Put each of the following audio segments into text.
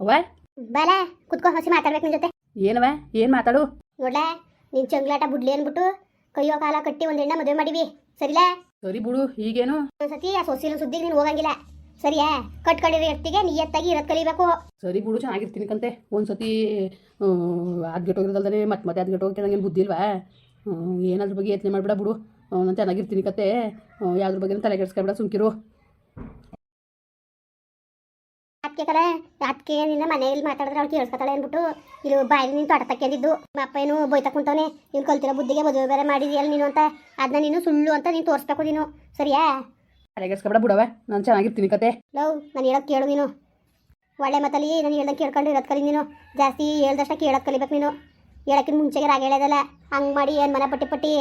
ಅವ್ವ? ಬಾಲ ಕುತ್ಕೋ ಹಸಿ ಮಾತಾಡ್ಬೇಕು ನಿನ್ ಜೊತೆ. ಏನವ ಏನು ಮಾತಾಡು? ನೋಡ್ಲ ನಿನ್ ಚಂಗ್ಲಾಟ ಬುಡ್ಲಿ ಅನ್ಬಿಟ್ಟು ಕೈಯೋ ಕಾಲ ಕಟ್ಟಿ ಒಂದ್ ಮದುವೆ ಮಾಡಿವಿ. ಸರಿಲಾ ಸರಿ ಬಿಡು ಈಗೇನು? ಒಂದ್ಸತಿ ಆ ಸೊಸಿನ ಸುದ್ದಿಗೆ ನೀನು ಹೋಗಂಗಿಲ್ಲ. ಸರಿಯಾ? ಕಟ್ಕೊಂಡಿರೋ ಎತ್ತಿಗೆ ನಿಯತ್ತಾಗಿ ಇರೋದ್ ಕಲಿಬೇಕು. ಸರಿ ಬಿಡು ಚೆನ್ನಾಗಿರ್ತೀನಿ ಕಂತೆ. ಒಂದ್ಸತಿ ಅದ್ಗೆಟ್ಟೋಗಿರೋದಲ್ದೇ ಮತ್ತೆ ಮತ್ತೆ ಅದ್ಗೆಟ್ಟೋಗಿ ನಂಗೇನು ಬುದ್ಧಿ ಇಲ್ವಾ? ಏನಾದ್ರ ಬಗ್ಗೆ ಯೋಚನೆ ಮಾಡ್ಬೇಡ ಬಿಡು. ನಾನು ಚೆನ್ನಾಗಿರ್ತೀನಿ ಕತೆ. ಯಾವ್ದ್ರ ಬಗ್ಗೆ ತಲೆ ಕೆಡ್ಸ್ಕೊಬೇಡ ಸುಮ್ಕಿರು. ಅದಕ್ಕೆ ಕಲ ಅದಕ್ಕೆ ನಿನ್ನ ಮನೆಯಲ್ಲಿ ಮಾತಾಡಿದ್ರೆ ಅವ್ಳು ಕೇಳಿಸ್ಕೊತಾಳೆ ಅಂದ್ಬಿಟ್ಟು ಇಲ್ಲಿ ಬಾಯಲ್ಲಿ ನೀನು ತೊಡ ತಕ್ಕೊಂಡಿದ್ದು ನಿಮ್ಮ ಅಪ್ಪ ಏನು ಬೈತಾ ಕುಂತವನೆ ನೀನು ಕಲ್ತಿರೋ ಬುದ್ಧಿಗೆ ಮದುವೆ ಬೇರೆ ಮಾಡಿದೆಯಲ್ಲ ನೀನು ಅಂತ ಅದನ್ನ ನೀನು ಸುಳ್ಳು ಅಂತ ನೀನು ತೋರಿಸ್ಬೇಕು ನೀನು ಸರಿಯಾ? ತಲೆ ಬಿಡವೆ ಬಿಡವ ನಾನು ಚೆನ್ನಾಗಿರ್ತೀನಿ ಕತೆ. ಲವ್ ನಾನು ಹೇಳೋದು ಕೇಳು ನೀನು. ಒಳ್ಳೆ ಮತ್ತಲ್ಲಿ ನಾನು ಹೇಳ್ದಂಗೆ ಕೇಳ್ಕೊಂಡು ಇರೋದು ಕಲಿ ನೀನು ಜಾಸ್ತಿ ಹೇಳ್ದಷ್ಟ ಕೇಳೋದು ಕಲಿಬೇಕು ನೀನು. ಹೇಳೋಕ್ಕಿಂತ ಮುಂಚೆಗೆ ರಾಗ ಹೇಳೋದಲ್ಲ ಹಂಗೆ ಮಾಡಿ ಏನು ಮನೆ ಪಟ್ಟಿ ಪಟ್ಟಿ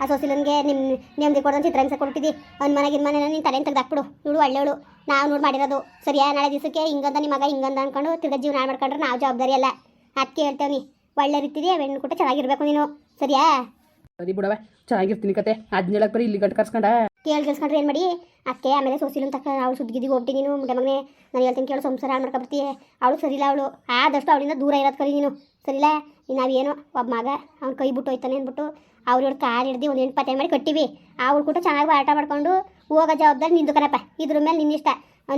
ಆ ಸೊಸಿಲನ್ಗೆ ನಿಮ್ಮ ನೆಮ್ಮದಿ ಕೊಡೋದು ಚಿತ್ರಾಂಶ ಕೊಡ್ತಿದ್ದಿ ಅವ್ನ ಮನೆಗೆ ಮನೆ ನೀನು ತಲೆಯನ್ನು ತೆಗ್ದಾಕ್ಬಿಡು ಇವಳು ಒಳ್ಳೆಯವಳು. ನಾವು ನೋಡಿ ಮಾಡಿರೋದು. ಸರಿಯಾ? ನಾಳೆ ದಿವಸಕ್ಕೆ ಹಿಂಗಂದ ನಿಮ್ಮ ಮಗ ಹಿಂಗಂದ ಅನ್ಕೊಂಡು ತಿರ್ಗ ಜೀವನ ಮಾಡ್ಕೊಂಡ್ರೆ ನಾವು ಜವಾಬ್ದಾರಿ ಅಲ್ಲ. ಅದಕ್ಕೆ ಹೇಳ್ತೇವೆ ಒಳ್ಳೆ ರೀತಿದೆ ಹೆಣ್ಣು ಕೊಟ್ಟು ಚೆನ್ನಾಗಿರ್ಬೇಕು ನೀನು. ಸರಿಯಾ? ಸರಿ ಬಿಡವ ಚೆನ್ನಾಗಿರ್ತೀನಿ ಕತೆ. ಹದಿನೇಳಕ್ಕೆ ಬರೀ ಇಲ್ಲಿ ಗಂಟು ಕರ್ಸ್ಕೊಂಡ. ಕೇಳಿ ಕೇಳಿಸ್ಕೊಂಡ್ರೆ ಏನು ಮಾಡಿ? ಅದಕ್ಕೆ ಆಮೇಲೆ ಸೋಸಿಲು ತಕ್ಕ ಅವಳು ಸುದ್ದಿಗಿದ್ದಿಗೆ ಹೋಗ್ತೀನಿ ನೀನು. ಮುಂದೆ ಮಗನೇ ನಾನು ಹೇಳ್ತೀನಿ ಕೇಳು ಸಂಸಾರ ಮಾಡ್ಕೊ ಬರ್ತೀಯ. ಅವಳು ಸರಿಲ್ಲ ಅವಳು. ಆದಷ್ಟು ಅವಳಿಂದ ದೂರ ಇರೋದು ಕರಿ ನೀನು. ಸರಿಲ್ಲ ನಾವೇನು ಒಬ್ಬ ಮಗ ಅವ್ನು ಕೈ ಬಿಟ್ಟು ಹೋಯ್ತಾನೆ ಅಂದ್ಬಿಟ್ಟು ಅವ್ರ ಇವ್ರ ಕಾಲು ಹಿಡ್ದು ಒಂದು ಎಂಟು ಪತ್ತೆ ಮಾಡಿ ಕೊಟ್ಟಿವಿ. ಆ ಕೂಡ ಚೆನ್ನಾಗಿ ಆಟ ಮಾಡ್ಕೊಂಡು ಹೋಗೋ ಜವಾಬ್ದಾರಿ ನಿಂದು ಕಣಪ್ಪ. ಇದ್ರ ಮೇಲೆ ನಿನ್ನಿಷ್ಟ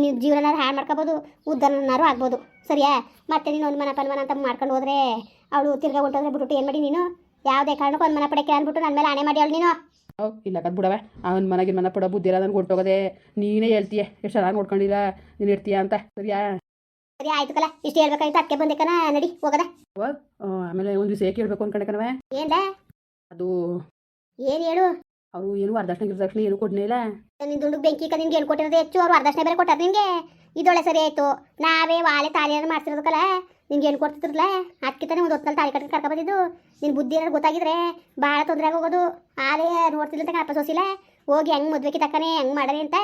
ನೀವು ಜೀವನ ಹಾಳು ಮಾಡ್ಕೋಬೋದು ಉದ್ದನಾರು ಆಗ್ಬೋದು. ಸರಿಯಾ? ಮತ್ತೆ ನೀನು ಒಂದು ಮನ ಪನ್ಮನ ಅಂತ ಮಾಡ್ಕೊಂಡು ಹೋದ್ರೆ ಅವಳು ತಿರ್ಗಾ ಹೊಂಟೋದ್ರೆ ಬಿಟ್ಟು ಏನು ಮಾಡಿ ನೀನು? ಯಾವುದೇ ಕಾರಣಕ್ಕೂ ಒಂದು ಮನ ಪಡಕ್ಕೆ ಅಂದ್ಬಿಟ್ಟು ನನ್ನ ಮೇಲೆ ಆಣೆ ಮಾಡಿ ಅವಳು ನೀನು. ಇಲ್ಲ ಕದ್ ಬಿಡವೆ ಅವ್ನ ಮನೆಗೆ ಮನೆ ಪಡೋ ಬುದ್ಧಿ ಇರೋದನ್ನ ಕೊಟ್ಟೋಗದೆ ನೀನೇ ಹೇಳ್ತೀಯ ಎಷ್ಟು ಚೆನ್ನಾಗಿ ನೋಡ್ಕೊಂಡಿಲ್ಲ ನೀನು ಇರ್ತೀಯ ಅಂತ. ಸರಿಯಾ? ಸರಿ ಆಯ್ತು ಕಲ. ಇಷ್ಟು ಹೇಳ್ಬೇಕಾಯ್ತು ಅದಕ್ಕೆ ಬಂದೆ ಕಣ ನಡಿ ಹೋಗದ. ಆಮೇಲೆ ಒಂದು ದಿವಸ ಏಕೆ ಹೇಳ್ಬೇಕು ಅನ್ಕೊಂಡೆ ಕಣವೆ ಏನ್ಲ? ಅದು ಏನ್ ಹೇಳು? ಅವರು ಏನು ವರದಕ್ಷಿಣೆ ಗಿರದಕ್ಷಿಣೆ ಏನು ಕೊಡ್ನೇ ಇಲ್ಲ. ನಿನ್ ದುಂಡು ಬೆಂಕಿ ಕ ನಿನ್ಗೆ ಏನು ಕೊಟ್ಟಿರೋದು ಹೆಚ್ಚು? ಅವ್ರು ವರದಕ್ಷಿಣೆ ಬೇರೆ ಕೊಟ್ಟಾರ ನಿನ್ಗೆ? ಇದೊಳೆ ಸರಿ ಆಯ್ತು. ನಾವೇ ವಾಲೆ ತಾಲಿಯನ್ನು ಮಾಡ್ಸಿರೋದಕ್ಕಲ್ಲ? ನಿನ್ಗೆ ಏನು ಕೊಡ್ತಿದ್ರಲ್ಲ? ಅದಕ್ಕಿಂತಾನೆ ತಾನೇ ಒಂದು ಹೊತ್ತಲ್ಲಿ ತಾಳಿ ಕಟ್ಟಿ ಕರ್ಕೊ ಬಂದಿದ್ದು. ನಿನ್ ಬುದ್ಧಿ ಏನಾರು ಗೊತ್ತಾಗಿದ್ರೆ ಭಾಳ ತೊಂದರೆ ಆಗೋಗೋದು. ಆಲೇ ನೋಡ್ತಿಲ್ಲ ಅಂತ ಕಣಪ್ಪ ಸೋಸಿಲ್ಲ ಹೋಗಿ ಹೆಂಗ್ ಮದ್ವೆಕಿ ತಕ್ಕನೆ ಹೆಂಗ್ ಮಾಡನೆ ಅಂತ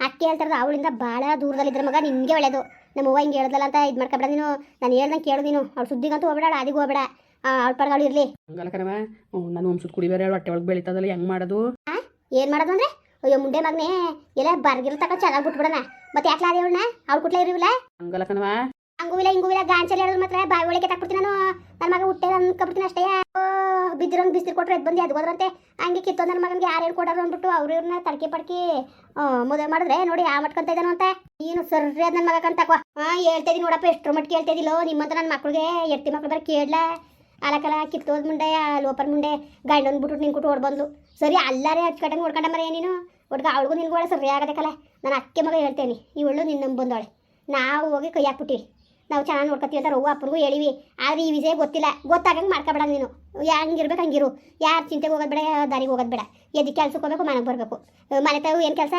ಅಕ್ಕಿ ಹೇಳ್ತಾರದು. ಅವಳಿಂದ ಭಾಳ ದೂರದಲ್ಲಿದ್ರ ಮಗ ನಿಮಗೆ ಒಳ್ಳೇದು. ನಮ್ಮ ಅವ್ವ ಹಿಂಗೆ ಹೇಳ್ದಲ್ಲ ಅಂತ ಇದು ಮಾಡ್ಕೊಬೇಡ ನೀನು. ನಾನು ಹೇಳ್ದಂಗೆ ಕೇಳು ನೀನು. ಅವ್ಳು ಸುದ್ದಿಗಂತೂ ಹೋಗ್ಬೇಡ ಅವಳು ಆದಿಗೂ ಹೋಗ್ಬೇಡ. ಅವಳ ಇರ್ಲಿ ಇರಲಿ. ಹಂಗಲ್ಲ ಕಣವ ನಾನು ಒಂದ್ಸುತ್ ಕುಡಿ ಬೇರೆ ಹೊಟ್ಟೆ ಒಳಗೆ ಬೆಳೀತದಲ್ಲ ಹೆಂಗೆ ಮಾಡೋದು? ಏನ್ ಮಾಡೋದು ಅಂದ್ರೆ? ಅಯ್ಯೋ ಮುಂಡೆ ಮಗನೇ ಎಲ್ಲ ಬರ್ಗಿರ ತಕ ಚೆನ್ನಾಗಿ ಬಿಟ್ಬಿಡಣ. ಮತ್ತೆ ಯಾಕೆ ಅದೇ ಅವಳನ್ನ? ಅವ್ಳು ಕುಟ್ಲ ಇರಿವಿಲ್ಲ ಹಂಗಲ್ಲ ಕಣವ ಹಂಗುವಿಲ್ಲ ಹಿಂಗುವಿಲ್ಲ ಗಾಂಚಲಿ ಹೇಳಿದ್ರು ಮಾತ್ರ. ಬಾಯಿ ಒಳಗೆ ತಕ್ಬಿಡ್ತೀನಿ ನಾನು. ನನ್ನ ಮಗ ಹುಟ್ಟೆ ಅನ್ಕೊಬಿಡ್ತೀನಿ ಅಷ್ಟೇ. ಬಿದ್ದಿರೋಂಗ್ ಕೊಟ್ಟರೆ ಕೊಟ್ರೆ ಎದ್ದು ಬಂದು ಅದು ಹೋದ್ರಂತೆ. ಹಂಗೆ ಕಿತ್ತೋ ನನ್ನ ಮಗನಿಗೆ ಯಾರು ಹೇಳ್ಕೊಡೋರು ಅಂದ್ಬಿಟ್ಟು ಅವ್ರು ಇವ್ರನ್ನ ತಡ್ಕಿ ಪಡ್ಕಿ ಮದುವೆ ಮಾಡಿದ್ರೆ ನೋಡಿ ಆ ಮಟ್ಕೊಂತ ಇದ್ದಾನು ಅಂತ. ನೀನು ಸರ್ರಿ ಅದ್ ನನ್ನ ಮಗ ಕಂತಕ್ವಾ ಹಾ ಹೇಳ್ತಾ ನೋಡಪ್ಪ ಎಷ್ಟ್ರ ಮಟ್ಟಿಗೆ ಹೇಳ್ತಾ ನಿಮ್ಮಂತ ನನ್ನ ಮಕ್ಳಿಗೆ ಎಟ್ಟಿ ಮಕ್ಳು ಬರ ಕೇಳಲ. ಅಲಕಲ ಕಿತ್ತೋದ್ ಮುಂಡೆ ಲೋಪರ್ ಮುಂಡೆ, ಗಂಡನ್ ಬಿಟ್ಟು ನಿನ್ ಕೊಟ್ಟು ಬಂದ್ಲು. ಸರಿ, ಅಲ್ಲಾರೇ ಹಚ್ಕಟ್ಟಂಗೆ ನೋಡ್ಕೊಂಡ ಮರ ನೀನು? ಒಟ್ಗ ಅವಳಿಗೂ ನಿನ್ಗೂ ಒಳ್ಳೆ ಸರಿ ಆಗದಕ್ಕಲ್ಲ ನಾನು ಅಕ್ಕೆ ಮಗ ಹೇಳ್ತೇನೆ, ಇವಳು ನಿನ್ನ ಬಂದವಳೆ ನಾವು ಹೋಗಿ ಕೈ ಹಾಕ್ಬಿಟ್ಟಿವಿ. ನಾವು ಚೆನ್ನಾಗಿ ನೋಡ್ಕೊತೀವಿ ಅಂತ ರವ್ವ ಅಪ್ಪನಿಗೂ ಹೇಳಿವಿ. ಆದರೆ ಈ ವಿಷಯ ಗೊತ್ತಿಲ್ಲ. ಗೊತ್ತಾಗಂಗೆ ಮಾಡ್ಕೊಬೇಡ ನೀನು. ಹೆಂಗಿರ್ಬೇಕು, ಹಂಗಿರು. ಯಾರು ಚಿಂತೆಗೆ ಹೋಗೋದು ಬೇಡ ದಾರಿಗೆ ಹೋಗೋದು ಬೇಡ. ಎದ್ದು ಕೆಲ್ಸಕ್ಕೆ ಹೋಗ್ಬೇಕು, ಮನೆಗೆ ಬರಬೇಕು. ಮನೆ ತಾವು ಏನು ಕೆಲಸ?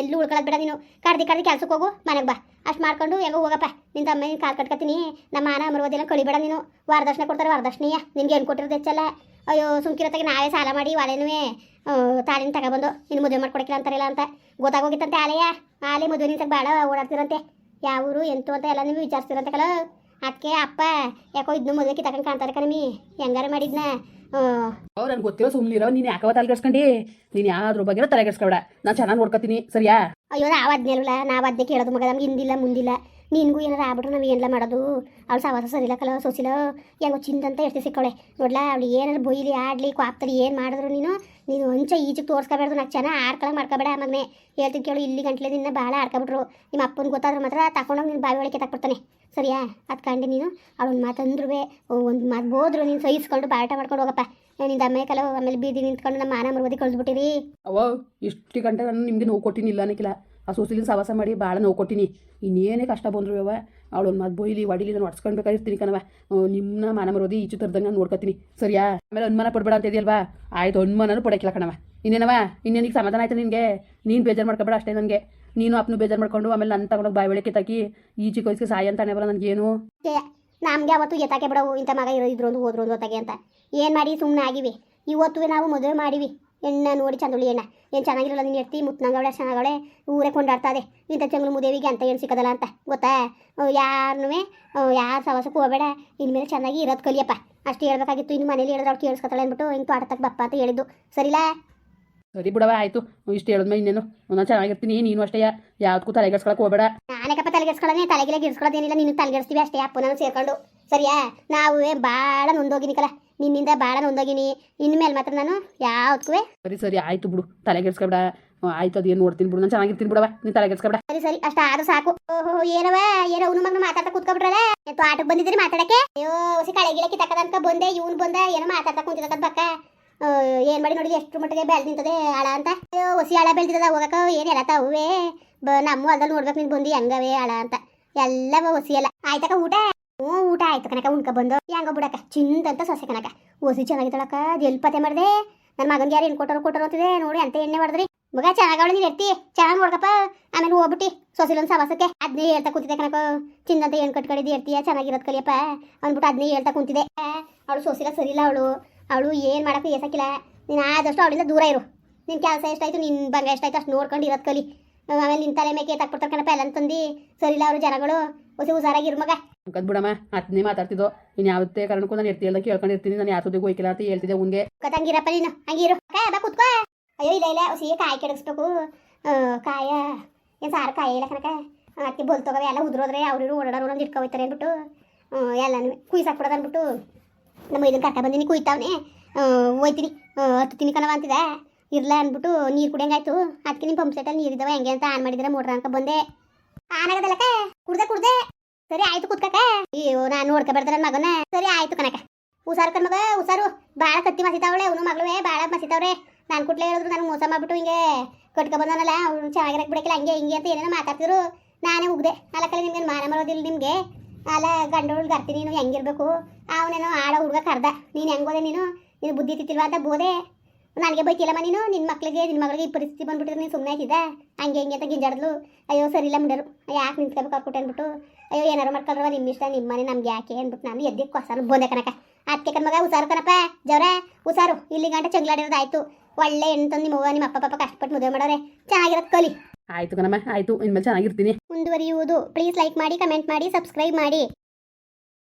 ಎಲ್ಲೂ ಉಳ್ಕೊಳ್ಳೋದು ಬೇಡ ನೀನು. ಕಡ್ದು ಕಡ್ದು ಕೆಲ್ಸಕ್ಕೆ ಹೋಗು, ಮನೆಗೆ ಬಾ. ಅಷ್ಟು ಮಾಡ್ಕೊಂಡು ಹೆಂಗೋ ಹೋಗಪ್ಪ. ನಿನ್ನ ತಮ್ಮ ನಿನ್ನ ಕಾಲು ಕಟ್ಕೊತೀನಿ ನಮ್ಮ ಮಾನ ಮರುವುದಿಲ್ಲ ಕಳಿಬೇಡ ನೀನು. ವರದಕ್ಷಿಣೆ ಕೊಡ್ತಾರೆ, ವರದಕ್ಷಿಣೆಯ. ನಿನ್ಗೆ ಏನು ಕೊಟ್ಟಿರೋದು ಹೆಚ್ಚಲ್ಲ? ಅಯ್ಯೋ, ಸುಮ್ಕಿರತ್ತಾಗ ನಾವೇ ಸಾಲ ಮಾಡಿ ವಾಲೆನೂ ತಾಳಿನ ತಗೊಬಂದು. ಇನ್ನು ಮದುವೆ ಮಾಡ್ಕೊಡಕ್ಕಿಲ್ಲ ಅಂತಾರಿಲ್ಲ ಅಂತ. ಗೊತ್ತಾಗೋಗಿತ್ತಂತೆ ಆಲೆಯ? ಆಲೆ ಮದುವೆ ನಿಂತಾಗ ಭಾಳ ಓಡಾಡ್ತಿರಂತೆ. ಯಾವ ಊರು, ಎಂತು ಅಂತ ಎಲ್ಲ ನೀವು ವಿಚಾರಿಸ್ತಿರಂತೆ ಕಲ. ಅದಕ್ಕೆ ಅಪ್ಪ ಯಾಕೋ ಇದ್ನು ಮದುವೆ ಕಿತ್ತಕೊಂಡು ಕಾಣ್ತಾರೆ ಕಣಮಿ. ಹೆಂಗಾರ ಮಾಡಿದ್ನ? ಅವ್ರು ನನ್ಗೆ ಗೊತ್ತಿರೋ ಸುಮ್ಮನಿರೋ ನೀನು ಯಾಕವ ತಲೆ ನೀನ್ ನೀನು ಯಾವ್ದ್ರ ಬಗ್ಗೆ ತಲೆ ಕೆಡ್ಸ್ಕೊಬೇಡ. ನಾನು ಚೆನ್ನಾಗಿ ನೋಡ್ಕೊತೀನಿ ಸರಿಯಾ? ಅಯ್ಯೋ ನಾವು ಅದ್ನೇಲ್ವಲ್ಲ ನಾವು ಅದ್ನೇ ಕೇಳೋದು ಮಗ ನಮ್ಗೆ ಹಿಂದಿಲ್ಲ ಮುಂದಿಲ್ಲ. ನಿನ್ಗೂ ಏನಾರು ಆಗ್ಬಿಟ್ರೆ ನಾವು ಏನೆಲ್ಲ ಮಾಡೋದು? ಅವಳು ಸವಾಸ ಸರಿಲ್ಲ ಕಲ ಸೊಸಿಲ? ಹೆಂಗೋ ಚಿಂದಂತ ಎಷ್ಟು ಸಿಕ್ಕವಳೆ ನೋಡ್ಲಾ ಅವಳು ಏನಾರು ಬೊಯ್ಲಿ ಆಡ್ಲಿ ಕ್ವಾಪ್ತಲಿ ಏನು ಮಾಡಿದ್ರು ನೀನು ನೀನು ಒಂಚ ಈಜಿಗೆ ತೋರಿಸ್ಕೋಬೇಡ್ದು. ನಾನು ಚೆನ್ನಾಗಿ ಆಡ್ಕೊಳಂಗೆ ಮಾಡ್ಕೋಬೇಡ ಮಗನೇ. ಹೇಳ್ತೀನಿ ಕೇಳು ಇಲ್ಲಿ ಗಂಟ್ಲೆ ನಿನ್ನ ಭಾಳ ಆಡ್ಕೊಬಿಟ್ರು. ನಿಮ್ಮ ಅಪ್ಪನ ಗೊತ್ತಾದ್ರೆ ಮಾತ್ರ ತಕೊಂಡೋಗಿ ನೀನು ಬಾವಿ ಒಳಗೆ ತಕ್ಬಿಡ್ತಾನೆ ಸರಿಯಾ? ಅದು ಕಂಡು ನೀನು? ಅವಳೊಂದು ಮಾತಂದ್ರೂ ಒಂದು ಮಾತು ಹೋದ್ರು, ನೀನು ಸಹಿಸ್ಕೊಂಡು ಪಾಠ ಮಾಡ್ಕೊಂಡು ಹೋಗಪ್ಪ. ನಿಂದ ಕಲ ಆಮೇಲೆ ಬೀದಿ ನಿಂತ್ಕೊಂಡು ನಮ್ಮ ಮಾನ ಮರುವದಿ ಕಳಿಸ್ಬಿಟ್ಟಿರಿ ಅವ್ವ, ಇಷ್ಟು ಗಂಟೆ ನಾನು ನಿಮಗೆ ನೋವು ಕೊಟ್ಟಿನಿ ಇಲ್ಲ ಅನ್ನಕ್ಕಿಲ್ಲ ಆ ಸೊಸಲಿನ ಸವಾಸ ಮಾಡಿ ಭಾಳ ನೋವು ಕೊಟ್ಟಿನಿ. ಇನ್ನೇನೇ ಕಷ್ಟ ಬಂದ್ರು ಅವ ಒಂದು ಮಾತು ಬೋಯಿಲಿ ವಡಿಲಿ ನಾನು ಹೊಡ್ಸ್ಕೊಳ್ಬೇಕಾಗಿರ್ತೀನಿ ಕಣವ ನಿಮ್ಮನ್ನ ಮಾನ ಮರೋದಿ ಈಚು ತರ್ದಂಗೆ ನಾನು ನೋಡ್ಕೊತೀನಿ. ಸರಿಯಾ? ಆಮೇಲೆ ಅನುಮಾನ ಪಡ್ಬೇಡ ಅಂತ ಇದೆಯಲ್ವಾ? ಆಯ್ತು, ಅನುಮಾನನೂ ಪಡಕ್ಕಿಲ್ಲ ಕಣವ ಇನ್ನೇನವ ಇನ್ನೇನಿಗೆ ಸಮಾಧಾನ ಆಯ್ತು ನಿನಗೆ? ನೀನು ಬೇಜಾರು ಮಾಡ್ಕೊಬೇಡ ಅಷ್ಟೇ ನನಗೆ. ನೀನು ಅಪ್ನು ಬೇಜಾರು ಮಾಡ್ಕೊಂಡು ಆಮೇಲೆ ನನ್ನ ತಗೊಂಡೋಗಿ ಬಾಯಿ ಒಳಗೆ ತಾಕಿ ಚಿಕ್ಕ ವಯಸ್ಸಿಗೆ ಸಾಯ ಅಂತಾನೆ ಬರಲ್ಲ ನನಗೇನು? ನಮ್ಗೆ ಅವತ್ತು ಎತ್ತಾಕೆ ಬಿಡವು, ಇಂಥ ಮಗ ಇದ್ರೊಂದು ಹೋದ್ರು ಒಂದು ಹೊತ್ತಾಗೆ ಅಂತ. ಏನು ಮಾಡಿ ಸುಮ್ಮನೆ ಆಗಿವಿ. ಇವತ್ತು ನಾವು ಮದುವೆ ಮಾಡಿವಿ. ಎಣ್ಣ ನೋಡಿ ಚಂದುಳಿ ಎಣ್ಣ. ಏನು ಚೆನ್ನಾಗಿರಲ್ಲ ನೀನು ಎತ್ತಿ ಮುತ್ನಂಗವಳೆ ಚೆನ್ನಾಗವಳೆ ಊರೇ ಕೊಂಡಾಡ್ತಾದೆ. ಇಂಥ ಚಂಗ್ಳು ಮುದೇವಿಗೆ ಅಂತ ಏನು ಸಿಕ್ಕದಲ್ಲ ಅಂತ. ಗೊತ್ತಾ? ಯಾರನ್ನೂ ಯಾರು ಸವಾಸಕ್ಕೂ ಹೋಗಬೇಡ. ಇನ್ಮೇಲೆ ಚೆನ್ನಾಗಿ ಇರೋದು ಕಲಿಯಪ್ಪ. ಅಷ್ಟು ಹೇಳ್ಬೇಕಾಗಿತ್ತು. ಇನ್ನು ಮನೇಲಿ ಹೇಳಿದ್ರೆ ಅವ್ರು ಕೇಳಿಸ್ಕೊತಾಳೆ ಅಂದ್ಬಿಟ್ಟು ಹಿಂಗೆ ತೋಟಕ್ಕೆ ಬಪ್ಪ ಅಂತ ಹೇಳಿದ್ದು. ಸರಿಲಾ? ಸರಿ ಬಿಡವ ಆಯ್ತು. ಇಷ್ಟು ಹೇಳಿದ್ಮೇಲೆ ಇನ್ನೇನು. ನಾನು ಚೆನ್ನಾಗಿರ್ತೀನಿ. ನೀನು ಅಷ್ಟೇ ಯಾವ್ದಕ್ಕೂ ತಲೆಗೆಡ್ಸ್ಕೊಳಕ್ಕೆ ಹೋಗಬೇಡ. ನಾನೇಕಪ್ಪ ತಲೆ ತಲೆಗೆಲ್ಲ ಗಿರ್ಸ್ಕೊಳ್ಳೋದೇನಿಲ್ಲ ನಿನ್ನ ತಲೆಗೆಡ್ಸ್ತೀವಿ ಅಷ್ಟೇ ಅಪ್ಪ ನಾನು ಸೇರ್ಕೊಂಡು. ಸರಿಯಾ? ನಾವು ಭಾಳ ನೊಂದೋಗಿನಿ ಕಲ. ನಿನ್ನಿಂದ ಭಾಳ ನೊಂದೋಗಿನಿ. ಇನ್ಮೇಲೆ ಮಾತ್ರ ನಾನು ಯಾವ್ದಕ್ಕೂ ಸರಿ ಸರಿ ಆಯ್ತು ಬಿಡು. ತಲೆಗೆಡ್ಸ್ಕೊಬೇಡ. ಆಯ್ತು ಅದೇನು ನೋಡ್ತೀನಿ ಬಿಡು. ನಾನು ಚೆನ್ನಾಗಿರ್ತೀನಿ ಬಿಡವ ನೀನು ತಲೆಗೆಡ್ಸ್ಕೊಬೇಡ. ಸರಿ ಸರಿ ಅಷ್ಟ ಆದ್ರೂ ಸಾಕು. ಓಹೋ ಏನವ ಏನೋ ಅವನು ಮಗನ ಮಾತಾಡ್ತಾ ಕೂತ್ಕೊಬಿಟ್ರಲ್ಲ? ಆಟಕ್ಕೆ ಬಂದಿದ್ದೀರಿ ಮಾತಾಡಕ್ಕೆ? ಅಯ್ಯೋ ಹೊಸಿ ಕಳೆಗಿಳಕ್ಕೆ ತಕ್ಕದಂತ ಬಂದೆ ಇವ್ನು ಬಂದ ಏನೋ ಮಾತಾಡ್ತಾ ಕುಂತಿದ್ದ ಬಕ್ಕ ಏನ್ ಮಾಡಿ ನೋಡಿ ಎಷ್ಟು ಮಟ್ಟಿಗೆ ಬೆಳೆದ್ ನಿಂತದೆ ಆಳ ಅಂತ? ಅಯ್ಯೋ, ಹೊಸಿ ಆಳ ಬೆಳ್ದಿದ ಹೋಗಕ್ಕ, ಏನು ಎಲ್ಲ ಬ, ನಮ್ಮ ಹೊಲದಲ್ಲಿ ನೋಡ್ಬೇಕು ನೀನು ಬಂದು, ಹೆಂಗವೇ ಆಳ ಅಂತ. ಎಲ್ಲ ಹೊಸಿ ಎಲ್ಲ. ಆಯ್ತಕ್ಕ, ಊಟ? ಹ್ಞೂ, ಊಟ ಆಯ್ತು ಕನಕ ಉಣ್ಕ ಬಂದು. ಹೆಂಗ ಬಿಡಕ್ಕ ಚಿಂದಂತ ಸೊಸೆ ಕನಕ ಹೊಸಿ ಚೆನ್ನಾಗಿದ್ದಳಕ್ಕ ಎಲ್ಲಿ ಪತ್ತೆ ಮಾಡಿದೆ? ನನ್ನ ಮಗನ ಯಾರು ಏನು ಕೊಟ್ಟರು ಕೊಟ್ಟರು ಅಂತಿದೆ, ನೋಡಿ ಅಂತ ಎಣ್ಣೆ ಮಾಡಿದ್ರಿ. ಮಗ ಚೆನ್ನಾಗವಳು ನೀನು ಎತ್ತಿ. ಚೆನ್ನಾಗಿ ನೋಡ್ಕಪ್ಪ. ಆಮೇಲೆ ಹೋಗ್ಬಿಟ್ಟು, ಸೊಸಿಲೊಂದು ಸವಾಸಕ್ಕೆ. ಅದನ್ನೇ ಹೇಳ್ತಾ ಕೂತಿದ್ದೆ ಕನಕ ಚಿಂದಂತ ಏನು ಕಟ್ಕೊಂಡಿದ್ದು ಇರ್ತೀಯ ಚೆನ್ನಾಗಿರೋದು ಕಲಿಯಪ್ಪ. ಅಂದ್ಬಿಟ್ಟು ಅದನ್ನೇ ಹೇಳ್ತಾ ಕುಂತಿದ್ದೆ. ಅವಳು ಸೊಸಿಲ ಸರಿ ಇಲ್ಲ ಅವಳು. ಅವಳು ಏನು ಮಾಡೋಕ್ಕೂ ಎಸಕ್ಕಿಲ್ಲ. ನೀನು ಆದಷ್ಟು ಅವಳಿಂದ ದೂರ ಇರು. ನಿನ್ನ ಕೆಲಸ ಎಷ್ಟಾಯ್ತು ನಿನ್ನ ಬಂಗ ಎಷ್ಟಾಯ್ತು ಅಷ್ಟು ನೋಡ್ಕೊಂಡು ಇರೋದು ಕಲಿ. ಆಮೇಲೆ ನಿನ್ನ ತಲೆ ಮೇಲೆ ತಕ್ಬಿಡ್ತಾರೆ ಕಣಪ್ಪ ಎಲ್ಲ ಅಂತಂದು ಸರಿ ಇಲ್ಲ ಅವರು ಜನಗಳು ಹೊಸ ಹುಷಾರಾಗಿರು ಮಗ. ಕದ್ ಬಿಡಮ್ಮ ಅದನ್ನೇ ಮಾತಾಡ್ತಿದ್ದು ಇನ್ನು ಯಾವತ್ತೇ ಕಾರಣಕ್ಕೂ ನಾನು ಇರ್ತೀಯ ಅಂತ ಕೇಳ್ಕೊಂಡಿರ್ತೀನಿ. ನಾನು ಜೊತೆಗೂ ಹೋಯ್ಕಿಲ್ಲ ಅಂತ ಹೇಳ್ತಿದ್ದೆ ಉನ್ಗೆ ಕತಂಗಿರಪ್ಪ ನೀನು. ಹಂಗಿರು ಕಾಯ ಬಾ ಕುತ್ಕೋ. ಅಯ್ಯೋ ಇಲ್ಲ ಇಲ್ಲ ಹೊಸಿ ಕಾಯಿ ಕೆಡಿಸ್ಬೇಕು. ಕಾಯ. ಏನು ಸಾರು ಕಾಯಿ ಇಲ್ಲ ಕನಕ ಅದಕ್ಕೆ ಬೋಲ್ತೋಗವೆ ಎಲ್ಲ ಉದ್ರೋದ್ರೆ ಅವ್ರಿರು ಓಡಾಡೋರು ಒಂದು ಇಟ್ಕೊ ಹೋಯ್ತಾರೆ ಅಂದ್ಬಿಟ್ಟು ಎಲ್ಲನೂ ಕುಯ್ಸಾಕ್ಬಿಡೋದು ಅಂದ್ಬಿಟ್ಟು. ನಮ್ಮ ಇದನ್ನ ಕರ್ಕ ಬಂದಿನಿ ಕುಯ್ತಾವನೆ. ಹೋಯ್ತೀನಿ. ಆ, ಹತ್ತು ತಿನ್ನಿ ಕಣವ ಅಂತಿದೆ. ಇರ್ಲ ಅಂದ್ಬಿಟ್ಟು ನೀರು ಕುಡಿಯಂಗಾಯ್ತು. ಅದಕ್ಕೆ ನಿಮ್ಮ ಪಂಪ್ ಸೆಟಲ್ಲಿ ಇದಾವೆ ಹೆಂಗೆ ಅಂತ ಆನ್ ಮಾಡಿದ್ರೆ ಮೋಟ್ರ್ ಅನ್ಕ ಬಂದೆ. ಆನ್ ಆಗದಲ್ಲಕ ಕುಡ್ದೆ ಕುಡ್ದೆ. ಸರಿ ಆಯ್ತು ಕುತ್ಕಕ್ಕ ಅಯ್ಯೋ ನಾನು ನೋಡ್ಕೊ ಬರ್ತಾರೆ ನನ್ನ ಮಗನ. ಸರಿ ಆಯ್ತು ಕನಕ ಹುಷಾರು ಕಣ್ ಮಗ ಹುಷಾರು. ಭಾಳ ಕತ್ತಿ ಮಸಿತಾವಳೆ ಅವನು ಮಗಳೇ ಭಾಳ ಮಸಿತಾವ್ರೆ. ನಾನು ಕುಟ್ಲೆ ಹೇಳಿದ್ರು ನನಗೆ ಮೋಸ ಮಾಡ್ಬಿಟ್ಟು ಹಿಂಗೆ ಕಟ್ಕೊಬಂದನಲ್ಲ ಅವ್ನು ಚೆನ್ನಾಗಿರಕ್ಕೆ ಬಿಡಕ್ಕಿಲ್ಲ ಹಂಗೆ ಹಿಂಗೆ ಅಂತ ಏನೇನೋ ಮಾತಾಡ್ತಿದ್ರು. ನಾನೇ ಉಗ್ದೆ. ಅಲ್ಲಕ್ಕಲ್ಲ ನಿಮ್ಗೆ ಮಾನ ಮಾಡೋದಿಲ್ಲ ನಿಮಗೆ? ಅಲ್ಲ ಗಂಡೋಳ್ಗೆ ಅರ್ತಿ ನೀನು ಹೆಂಗಿರ್ಬೇಕು? ಅವನೇನೋ ಆಡೋ ಹುಡುಗ ಕರ್ದ. ನೀನು ಹೆಂಗೋದೆ ನೀನು? ನೀನು ಬುದ್ಧಿ ತಿತ್ತಿಲ್ವಾ ಅಂತ ಬೋದೆ ನನಗೆ ಬೈತಿಲ್ಲಮ್ಮ ನೀನು? ನಿನ್ನ ಮಕ್ಳಿಗೆ ನಿನ್ನ ಮಗಳಿಗೆ ಈ ಪರಿಸ್ಥಿತಿ ಬಂದ್ಬಿಟ್ಟಿದ್ರೆ ನೀನು ಸುಮ್ಮನೆ ಆಗಿದ್ದ ಹಂಗೆ ಹಿಂಗೆ ಅಂತ ಗಿಂಜಾಡಿದ್ಲು. ಅಯ್ಯೋ ಸರಿ ಇಲ್ಲ ಮುಂಡರು ಯಾಕೆ ನಿಂತ್ಕೋಬೇಕು ಅವ್ರು ಅಂದ್ಬಿಟ್ಟು ಅಯ್ಯೋ, ಏನಾರು ಮಾಡ್ಕೊಂಡ್ರವ ನಿಮ್ಮ ಇಷ್ಟ ನಿಮ್ಮ ಮನೆ ನಮ್ಗೆ ಯಾಕೆ ಅಂದ್ಬಿಟ್ಟು ನಾನು ಎದ್ದೆ ಕೊಸಾನು ಬೋದೆ ಕನಕ ಅದಕ್ಕೆ ಕಣ್ಮಗ ಹುಷಾರು ಕಣಪ್ಪ. ಜವರ, ಹುಷಾರು. ಇಲ್ಲಿ ಗಂಟೆ ಚಂಗ್ಲಾಡಿರೋದಾಯ್ತು ಒಳ್ಳೆ ಹೆಣ್ಣು ತಂದು ನಿಮ್ಮ ನಿಮ್ಮ ಅಪ್ಪ ಪಾಪ ಕಷ್ಟಪಟ್ಟು ಮದುವೆ ಮಾಡೋರೆ. ಚೆನ್ನಾಗಿರೋದು ಕಲಿ. ಆಯ್ತು ಕಣಮ್ಮ ಆಯ್ತು. ಇನ್ಮೇಲೆ ಚೆನ್ನಾಗಿರ್ತೀನಿ. ಮುಂದುವರಿಯುವುದು. ಪ್ಲೀಸ್ ಲೈಕ್ ಮಾಡಿ ಕಮೆಂಟ್ ಮಾಡಿ ಸಬ್ಸ್ಕ್ರೈಬ್ ಮಾಡಿ.